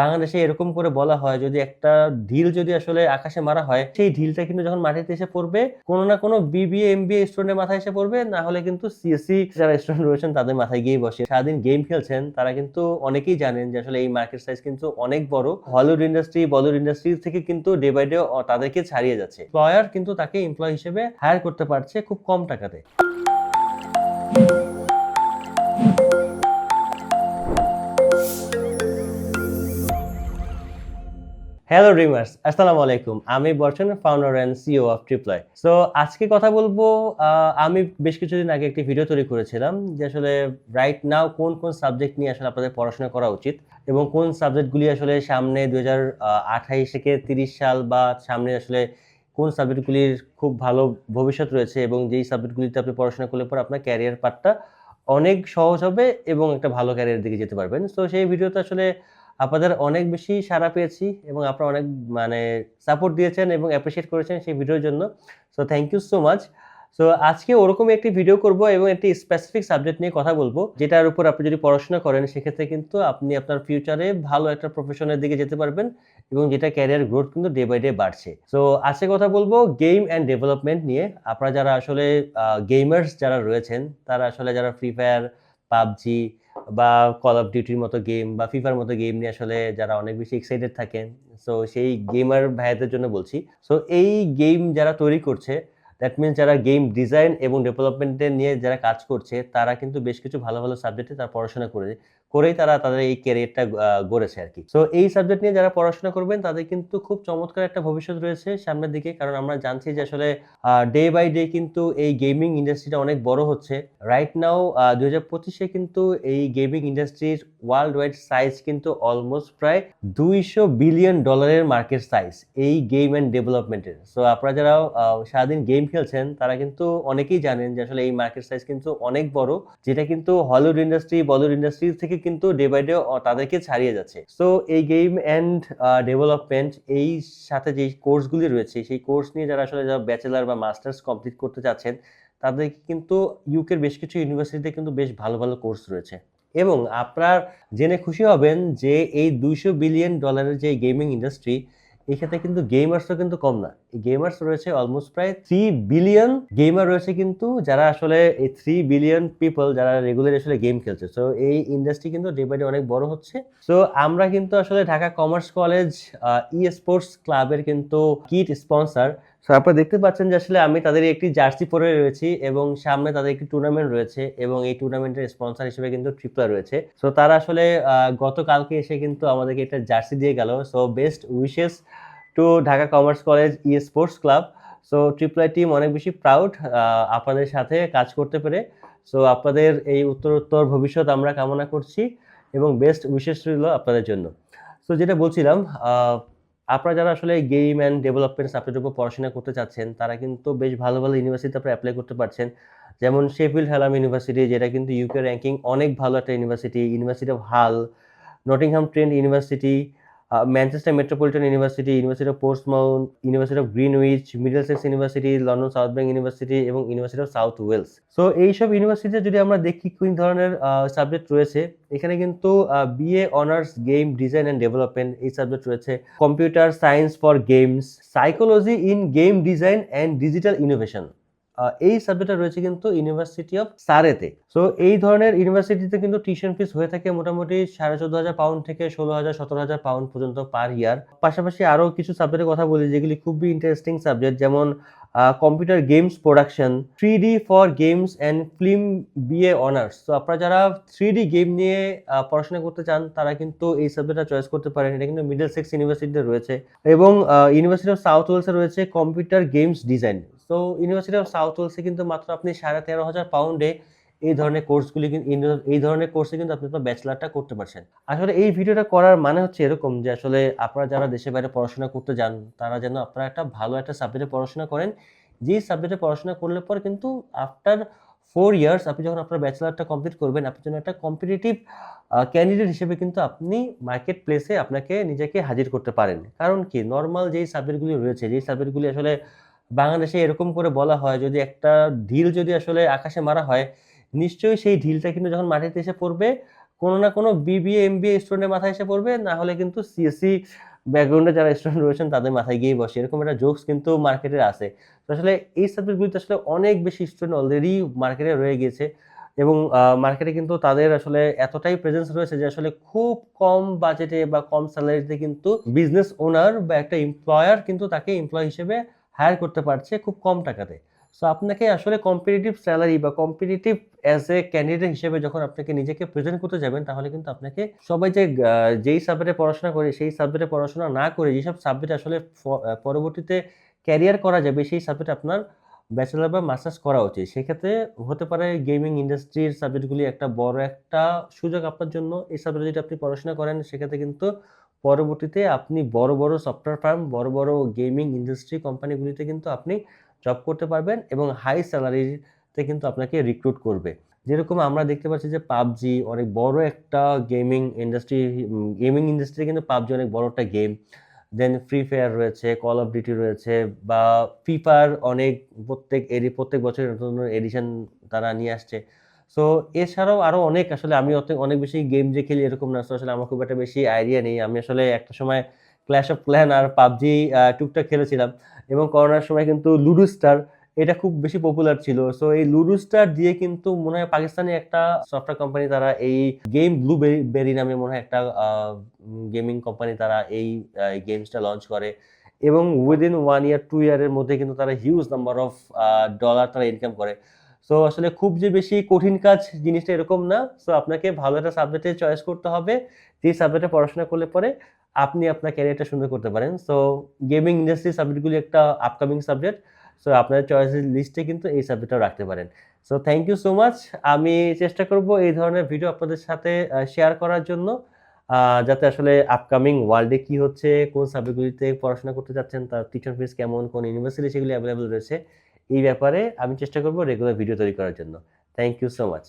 বাংলাদেশে এরকম করে বলা হয়, যদি একটা ঢিল যদি আসলে আকাশে মারা হয়, সেই ঢিলটা কিন্তু যখন মাটিতে এসে পড়বে, কোনো না কোনো বিবিএ এমবিএ স্টুডেন্টের মাথায় এসে পড়বে, না হলে কিন্তু সিএসসি যারা স্টুডেন্ট রয়েছেন তাদের মাথায় গিয়ে বসে। সারাদিন গেম খেলছেন, তারা কিন্তু অনেকেই জানেন যে আসলে এই মার্কেট সাইজ কিন্তু অনেক বড়। হলিউড ইন্ডাস্ট্রি বলিউড ইন্ডাস্ট্রি থেকে কিন্তু ডে বাই ডে তাদেরকে ছাড়িয়ে যাচ্ছে। এমপ্লয়ার কিন্তু তাকে এমপ্লয় হিসেবে হায়ার করতে পারছে খুব কম টাকাতে। হ্যালো ড্রিমার্স আসসালামু আলাইকুম আমি Barshan founder and CEO of Triploy so আজকে কথা বলব আমি বেশ কিছুদিন আগে একটি ভিডিও তৈরি করেছিলাম, যে আসলে রাইট নাও কোন কোন সাবজেক্ট নিয়ে আসলে আপনাদের পড়াশোনা করা উচিত এবং কোন সাবজেক্টগুলি আসলে সামনে দুই হাজার আঠাইশ থেকে তিরিশ সাল বা সামনে আসলে কোন সাবজেক্টগুলির খুব ভালো ভবিষ্যৎ রয়েছে এবং যেই সাবজেক্টগুলিতে আপনি পড়াশোনা করলে পর আপনার ক্যারিয়ার পার্টটা অনেক সহজ হবে এবং একটা ভালো ক্যারিয়ার দিকে যেতে পারবেন। সো সেই ভিডিওতে আসলে আপনাদের অনেক বেশি সাড়া পেয়েছি এবং আপনারা অনেক মানে সাপোর্ট দিয়েছেন এবং অ্যাপ্রিসিয়েট করেছেন সেই ভিডিওর জন্য। So thank you so much so আজকে ওরকমই একটি ভিডিও করব এবং একটি স্পেসিফিক সাবজেক্ট নিয়ে কথা বলব, যেটার উপর আপনি যদি পড়াশোনা করেন, সেক্ষেত্রে কিন্তু আপনি আপনার ফিউচারে ভালো একটা প্রফেশনের দিকে যেতে পারবেন এবং যেটা ক্যারিয়ার গ্রোথ কিন্তু ডে বাই ডে বাড়ছে। সো আজকে কথা বলব গেম অ্যান্ড ডেভেলপমেন্ট নিয়ে। আপনারা যারা আসলে গেমার্স যারা রয়েছেন, তারা আসলে যারা ফ্রি ফায়ার পাবজি বা কল অফ ডিউটির মতো গেম বা ফিফার মতো গেম নিয়ে আসলে যারা অনেক বেশি এক্সাইটেড থাকেন সো সেই গেমার ভাইয়াদের জন্য বলছি। সো এই গেম যারা তৈরি করছে দ্যাট মিনস যারা গেম ডিজাইন এবং ডেভেলপমেন্টের নিয়ে যারা কাজ করছে, তারা কিন্তু বেশ কিছু ভালো ভালো সাবজেক্টে তারা পড়াশোনা করে। করেই তারা তাদের এই ক্যারিয়ারটা গড়েছে আর কি। সো এই সাবজেক্ট নিয়ে যারা পড়াশোনা করবেন, তাদের কিন্তু খুব চমৎকার একটা ভবিষ্যৎ রয়েছে সামনের দিকে। কারণ আমরা জানছি যে আসলে ডে বাই ডে কিন্তু এই গেমিং ইন্ডাস্ট্রিটা অনেক বড় হচ্ছে। রাইট নাও দুই হাজার পঁচিশে কিন্তু এই গেমিং ইন্ডাস্ট্রির ওয়ার্ল্ড ওয়াইড সাইজ কিন্তু অলমোস্ট প্রায় দুইশো বিলিয়ন ডলারের মার্কেট সাইজ এই গেম অ্যান্ড ডেভেলপমেন্টের সো আপনারা যারা সারাদিন গেম খেলছেন, তারা কিন্তু অনেকেই জানেন যে আসলে এই মার্কেট সাইজ কিন্তু অনেক বড়, যেটা কিন্তু হলিউড ইন্ডাস্ট্রি বলিউড ইন্ডাস্ট্রি থেকে কিন্তু ডে বাই ডে তাদেরকে ছাড়িয়ে যাচ্ছে। সো এই গেম অ্যান্ড ডেভেলপমেন্ট এই সাথে যে কোর্সগুলি রয়েছে, সেই কোর্স নিয়ে যারা আসলে যারা ব্যাচেলার বা মাস্টার্স কমপ্লিট করতে চাচ্ছেন, তাদেরকে কিন্তু ইউকের বেশ কিছু ইউনিভার্সিটিতে কিন্তু বেশ ভালো ভালো কোর্স রয়েছে। এবং আপনার জেনে খুশি হবেন যে এই দুইশো বিলিয়ন ডলারের যে গেমিং ইন্ডাস্ট্রি এক্ষেত্রে কিন্তু গেমার্সও কিন্তু কম না। এই গেমার্স রয়েছে অলমোস্ট প্রায় থ্রি বিলিয়ন গেমার রয়েছে কিন্তু যারা আসলে এই থ্রি বিলিয়ন পিপল যারা রেগুলার আসলে গেম খেলছে। সো এই ইন্ডাস্ট্রি কিন্তু ডে বাই ডে অনেক বড় হচ্ছে। সো আমরা কিন্তু আসলে Dhaka commerce college esports ক্লাবের কিন্তু কিট স্পন্সর সো আপনারা দেখতে পাচ্ছেন যে আসলে আমি তাদের একটি জার্সি পরে রয়েছি এবং সামনে তাদের একটি টুর্নামেন্ট রয়েছে এবং এই টুর্নামেন্টের স্পন্সর হিসেবে কিন্তু ট্রিপলা রয়েছে। সো তারা আসলে গতকালকে এসে কিন্তু আমাদেরকে একটা জার্সি দিয়ে গেল। So best wishes to Dhaka commerce college esports club so Triploy team অনেক বেশি প্রাউড আপনাদের সাথে কাজ করতে পেরে। সো আপনাদের এই উত্তরোত্তর ভবিষ্যৎ আমরা কামনা করছি এবং বেস্ট উইশেস রইল আপনাদের জন্য। সো যেটা বলছিলাম আপনারা যারা আসলে গেম অ্যান্ড ডেভেলপমেন্ট সাবজেক্টের উপর পড়াশোনা করতে চাচ্ছেন, তারা কিন্তু বেশ ভালো ভালো ইউনিভার্সিটিতে আপনারা অ্যাপ্লাই করতে পারছেন। যেমন শেফিল হ্যালাম ইউনিভার্সিটি যেটা কিন্তু ইউকে র্যাঙ্কিং অনেক ভালো একটা university university of Hull Nottingham Trent university Manchester Metropolitan university university of Portsmouth university of Greenwich Middlesex university London South Bank university এবং university of South Wales so এইসব ইউনিভার্সিটিতে যদি আমরা দেখি কোন ধরনের সাবজেক্ট রয়েছে, এখানে কিন্তু BA honours game design and development এই সাবজেক্ট রয়েছে। Computer science for games psychology in game design and digital innovation এই সাবজেক্টটা রয়েছে কিন্তু ইউনিভার্সিটি অফ সারেতে সো এই ধরনের ইউনিভার্সিটিতে কিন্তু টিউশন ফিস হয়ে থাকে মোটামুটি সাড়ে চোদ্দ হাজার পাউন্ড থেকে ষোলো হাজার, সতেরো হাজার পাউন্ড পর্যন্ত পার ইয়ার পাশাপাশি আরও কিছু সাবজেক্টের কথা বলি, যেগুলি খুবই ইন্টারেস্টিং সাবজেক্ট যেমন computer games production three D for games and film BA honours তো আপনারা যারা থ্রি ডি গেম নিয়ে পড়াশোনা করতে চান, তারা কিন্তু এই সাবজেক্টটা চয়েস করতে পারেন। এটা কিন্তু মিডল সেক্স ইউনিভার্সিটিতে রয়েছে। এবং ইউনিভার্সিটি অফ সাউথ ওয়েলসে রয়েছে কম্পিউটার গেমস ডিজাইন তো ইউনিভার্সিটি অফ সাউথ ওয়েলসে কিন্তু মাত্র আপনি সাড়ে তেরো হাজার পাউন্ডে এই ধরনের কোর্সগুলি কিন্তু এই ধরনের কোর্সে কিন্তু আপনি আপনার ব্যাচেলারটা করতে পারছেন। আসলে এই ভিডিওটা করার মানে হচ্ছে এরকম যে আসলে আপনারা যারা দেশের বাইরে পড়াশোনা করতে যান, তারা যেন আপনারা একটা ভালো একটা সাবজেক্টে পড়াশোনা করেন। যেই সাবজেক্টে পড়াশোনা করলে পর কিন্তু আফটার ফোর ইয়ার্স আপনি যখন আপনার ব্যাচেলারটা কমপ্লিট করবেন, আপনি যেন একটা কম্পিটিটিভ ক্যান্ডিডেট হিসেবে কিন্তু আপনি মার্কেট প্লেসে আপনাকে নিজেকে হাজির করতে পারেন। কারণ কি? নর্মাল যেই সাবজেক্টগুলি রয়েছে, যেই সাবজেক্টগুলি আসলে বাংলাদেশে এরকম করে বলা হয়, যদি একটা ঢিল যদি আসলে আকাশে মারা হয়, নিশ্চয়ই সেই ঢিলটা কিন্তু যখন মাটিতে এসে পড়বে, কোনো না কোনো বিবিএ এমবিএ স্টুডেন্টের মাথায় এসে পড়বে, না হলে কিন্তু সিএসসি ব্যাকগ্রাউন্ডে যারা স্টুডেন্ট রয়েছেন তাদের মাথায় গিয়ে বসে। এরকম একটা জোকস কিন্তু মার্কেটে আছে। তো আসলে এই সাবজেক্টগুলিতে আসলে অনেক বেশি স্টুডেন্ট অলরেডি মার্কেটে রয়ে গিয়েছে এবং মার্কেটে কিন্তু তাদের আসলে এতটাই প্রেজেন্স রয়েছে যে আসলে খুব কম বাজেটে বা কম স্যালারিতে কিন্তু বিজনেস ওনার বা একটা এমপ্লয়ার কিন্তু তাকে এমপ্লয় হিসেবে হায়ার করতে পারছে খুব কম টাকাতে। সো আপনাকে আসলে কম্পিটিটিভ স্যালারি বা কম্পিটিটিভ অ্যাজ এ ক্যান্ডিডেট হিসেবে যখন আপনাকে নিজেকে প্রেজেন্ট করতে যাবেন, তাহলে কিন্তু আপনাকে সবাই যে যেই সাবজেক্টে পড়াশোনা করে, সেই সাবজেক্টে পড়াশোনা না করে, যেসব সাবজেক্ট আসলে পরবর্তীতে ক্যারিয়ার করা যাবে, সেই সাবজেক্ট আপনার ব্যাচেলার বা মাস্টার্স করা উচিত। সেক্ষেত্রে হতে পারে গেমিং ইন্ডাস্ট্রির সাবজেক্টগুলি একটা বড় একটা সুযোগ আপনার জন্য। এই সাবজেক্টে যদি আপনি পড়াশোনা করেন, সেক্ষেত্রে কিন্তু পরবর্তীতে আপনি বড় বড় সফটওয়্যার ফার্ম বড় বড় গেমিং ইন্ডাস্ট্রি কোম্পানিগুলিতে কিন্তু আপনি জব করতে পারবেন এবং হাই স্যালারিতে কিন্তু আপনাকে রিক্রুট করবে। যেরকম আমরা দেখতে পাচ্ছি যে পাবজি অনেক বড় একটা গেমিং ইন্ডাস্ট্রি গেমিং ইন্ডাস্ট্রি কিন্তু পাবজি অনেক বড় একটা গেম দেন ফ্রি ফায়ার রয়েছে কল অফ ডিউটি রয়েছে বা ফিফার অনেক প্রত্যেক এডি প্রত্যেক বছর নতুন নতুন এডিশন তারা নিয়ে আসছে। সো এছাড়াও আরও অনেক আসলে আমি অত- অনেক বেশি গেম যে খেলি এরকম না। আসলে আমার খুব একটা বেশি আইডিয়া নেই। আমি আসলে একটা সময় ক্ল্যাশ অফ ক্ল্যান আর পাবজি টুকটাক খেলেছিলাম এবং করোনার সময় কিন্তু লুডু স্টার এটা খুব বেশি পপুলার ছিল। সো এই লুডু স্টার দিয়ে কিন্তু মনে হয় পাকিস্তানি একটা সফটওয়্যার কোম্পানি তারা এই গেম ব্লু বেরি নামে মনে হয় একটা গেমিং কোম্পানি তারা এই গেমসটা লঞ্চ করে এবং উইদিন ওয়ান ইয়ার টু ইয়ারের মধ্যে কিন্তু তারা হিউজ নাম্বার অফ ডলার তারা ইনকাম করে। সো আসলে খুব যে বেশি কঠিন কাজ জিনিসটা এরকম না। সো আপনাকে ভালো একটা সাবজেক্টে চয়েস করতে হবে। যে সাবজেক্টে পড়াশোনা করলে পরে আপনি আপনার ক্যারিয়ারটা সুন্দর করতে পারেন। সো গেমিং ইন্ডাস্ট্রি সাবজেক্টগুলি একটা আপকামিং সাবজেক্ট সো আপনার চয়েসের লিস্টে কিন্তু এই সাবজেক্টটাও রাখতে পারেন। So thank you so much আমি চেষ্টা করব এই ধরনের ভিডিও আপনাদের সাথে শেয়ার করার জন্য। যাতে আসলে আপকামিং ওয়ার্ল্ডে কি হচ্ছে, কোন সাবজেক্টগুলিতে পড়াশোনা করতে যাচ্ছেন তার টিচার ফিস কেমন, কোন ইউনিভার্সিটি সেগুলি অ্যাভেলেবল রয়েছে। এই ব্যাপারে আমি চেষ্টা করব রেগুলার ভিডিও তৈরি করার জন্য। Thank you so much